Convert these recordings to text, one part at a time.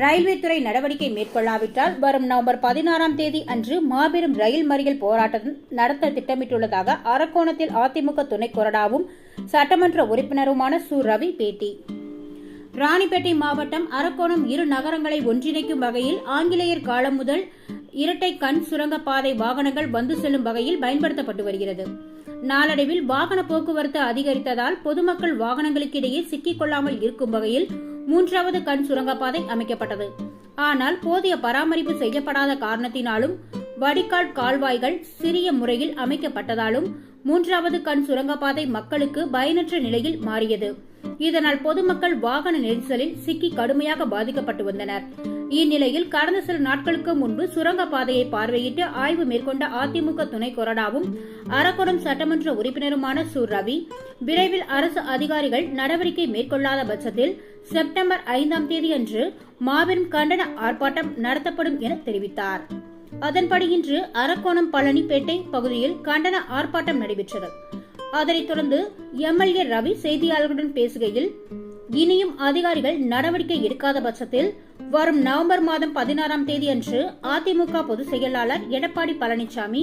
Railway துறை நடவடிக்கை மேற்கொள்ளாவிட்டால் வரும் நவம்பர் பதினாறாம் தேதி அன்று மாபெரும் ரயில் மறியல் போராட்டம் நடத்த திட்டமிட்டுள்ளதாக அரக்கோணத்தில் அதிமுக துணை கொறடாவும் சட்டமன்ற உறுப்பினருமான சு. ரவி பேட்டி. ராணிப்பேட்டை மாவட்டம் அரக்கோணம் இரு நகரங்களை ஒன்றிணைக்கும் வகையில் ஆங்கிலேயர் காலம் முதல் இரட்டை கண் சுரங்கப்பாதை வாகனங்கள் வந்து செல்லும் வகையில் பயன்படுத்தப்பட்டு வருகிறது. நாளடைவில் வாகன போக்குவரத்து அதிகரித்ததால் பொதுமக்கள் வாகனங்களுக்கிடையே சிக்கிக் கொள்ளாமல் இருக்கும் வகையில் மூன்றாவது கண் சுரங்கப்பாதை அமைக்கப்பட்டது. ஆனால் போதிய பராமரிப்பு செய்யப்படாத காரணத்தினாலும் வடிகால் கால்வாய்கள் சிறிய முறையில் அமைக்கப்பட்டதாலும் மூன்றாவது கண் சுரங்கப்பாதை மக்களுக்கு பயனற்ற நிலையில் மாறியது. இதனால் பொதுமக்கள் வாகன நெரிசலில் சிக்கி கடுமையாக பாதிக்கப்பட்டு வந்தனர். இந்நிலையில் கடந்த சில நாட்களுக்கு முன்பு சுரங்கப்பாதையை பார்வையிட்டு ஆய்வு மேற்கொண்ட அதிமுக துணை கொறடாவும் அரக்கோணம் சட்டமன்ற உறுப்பினருமான சு. ரவி விரைவில் அரசு அதிகாரிகள் நடவடிக்கை மேற்கொள்ளாத பட்சத்தில் செப்டம்பர் ஐந்தாம் தேதியன்று மாபெரும் கண்டன ஆர்ப்பாட்டம் நடத்தப்படும் என தெரிவித்தார். அதன்படி இன்று அரக்கோணம் பழனிப்பேட்டை பகுதியில் கண்டன ஆர்ப்பாட்டம் நடைபெற்றது. அதனைத் தொடர்ந்து எம்எல்ஏ ரவி செய்தியாளர்களுடன் பேசுகையில் இனியும் அதிகாரிகள் நடவடிக்கை எடுக்காத பட்சத்தில் வரும் நவம்பர் மாதம் பதினாறாம் தேதி அன்று அதிமுக பொதுச் செயலாளர் எடப்பாடி பழனிசாமி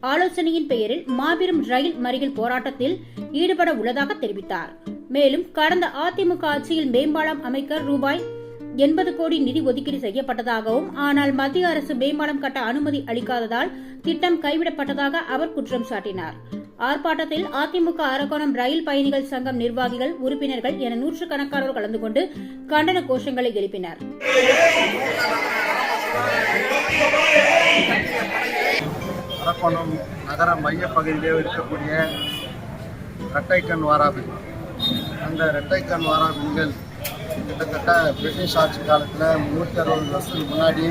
ஆலோசனையின் பெயரில் மாபெரும் ரயில் மறியல் போராட்டத்தில் ஈடுபட உள்ளதாக தெரிவித்தார். மேலும் கடந்த அதிமுக ஆட்சியில் மேம்பாலம் அமைக்க ரூபாய் எண்பது கோடி நிதி ஒதுக்கீடு செய்யப்பட்டதாகவும் ஆனால் மத்திய அரசு மேம்பாலம் கட்ட அனுமதி அளிக்காததால் திட்டம் கைவிடப்பட்டதாக அவர் குற்றம் சாட்டினார். ஆர்ப்பாட்டத்தில் அதிமுக அரக்கோணம் ரயில் பயணிகள் சங்கம் நிர்வாகிகள் உறுப்பினர்கள் என நூற்றுக்கணக்கானோர் கலந்து கொண்டு கண்டன கோஷங்களை எழுப்பினர். அரக்கோணம் நகர மையப்பகுதியிலே இருக்கக்கூடிய இரட்டைக்கண் வாராபி அந்த இரட்டைக்கண் வாராபிகள் கிட்டத்தட்ட பிரிட்டிஷ் ஆட்சி காலத்தில் முன்னூற்றி அறுபது வருஷத்துக்கு முன்னாடி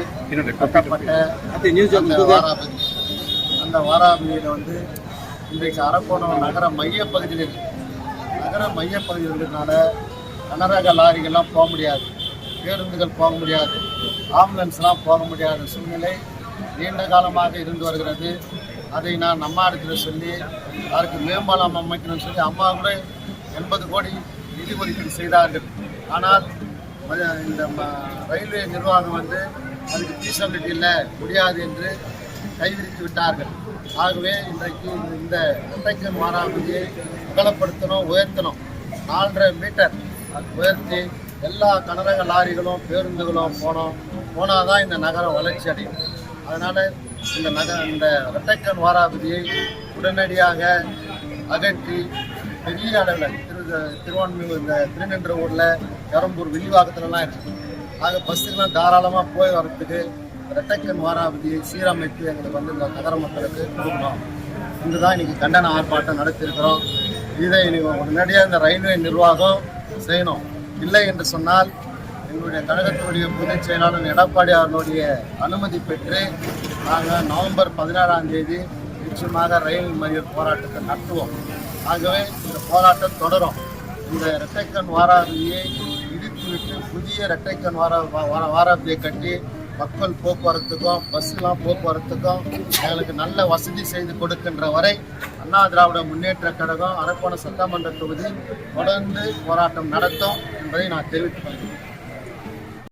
கட்டப்பட்ட அந்த வாராபதி அந்த வாராபதியில் வந்து இன்றைக்கு அரக்கோணம் நகர மையப்பகுதியில் நகர மையப்பகுதியில் இருக்கிறதுனால கனரக லாரிகள்லாம் போக முடியாது. பேருந்துகள் போக முடியாது. ஆம்புலன்ஸ்லாம் போக முடியாத சூழ்நிலை நீண்ட காலமாக இருந்து வருகிறது. அதை நான் அம்மா இடத்துல சொல்லி அதற்கு மேம்பாலம் அமைக்கணும்னு சொல்லி அம்மா கூட எண்பது கோடி நிதி ஒதுக்கீடு செய்தார்கள். ஆனால் இந்த ம- ரயில்வே நிர்வாகம் வந்து அதுக்கு ஃபீஸபிலிட்டி இல்லை முடியாது என்று கைவிரித்து விட்டார்கள். ஆகவே இன்றைக்கு இந்த- இந்த இரட்டைக்கண் மாறாமதியை அகலப்படுத்தணும் உயர்த்தணும். நாலரை மீட்டர் உயர்த்தி எல்லா கனரக லாரிகளும் பேருந்துகளும் போனோம். போனால் தான் இந்த நகரம் வளர்ச்சி அடையும். அதனால் இந்த நகர இந்த இரட்டைக்கண் வாராபதியை உடனடியாக அகற்றி பெரிய அளவில் திரு திருவான்மையூர் இந்த திருநின்றவூரில் பெரம்பூர் விரிவாக்கத்துலலாம் இருக்குது ஆக பஸ்ஸுக்கெல்லாம் தாராளமாக போய் வரத்துக்கு இரட்டைக்கண் வாராவதியை சீரமைத்து எங்களுக்கு வந்து இந்த நகர மக்களுக்கு கொடுக்கணும். இதுதான் இன்னைக்கு கண்டன ஆர்ப்பாட்டம் நடத்தியிருக்கிறோம். இதை இன்னைக்கு உடனடியாக இந்த ரயில்வே நிர்வாகம் செய்யணும். இல்லை என்று சொன்னால் எங்களுடைய கழகத்தினுடைய பொதுச் செயலாளர் எடப்பாடி அவர்களுடைய அனுமதி பெற்று நாங்கள் நவம்பர் பதினாறாம் தேதி நிச்சயமாக ரயில் மறியல் போராட்டத்தை நடத்துவோம். ஆகவே இந்த போராட்டம் தொடரும். இந்த இரட்டைக்கண் வாராவதியை இடித்துவிட்டு புதிய இரட்டைக்கண் வாரா வாராவதியை கட்டி மக்கள் போக்குவரத்துக்கும் பஸ்லாம் போக்குவரத்துக்கும் எங்களுக்கு நல்ல வசதி செய்து கொடுக்கின்ற வரை அண்ணா திராவிட முன்னேற்ற கழகம் அரக்கோண சட்டமன்ற தொகுதி தொடர்ந்து போராட்டம் நடத்தும் என்பதை நான் தெரிவித்துக் கொள்கிறேன்.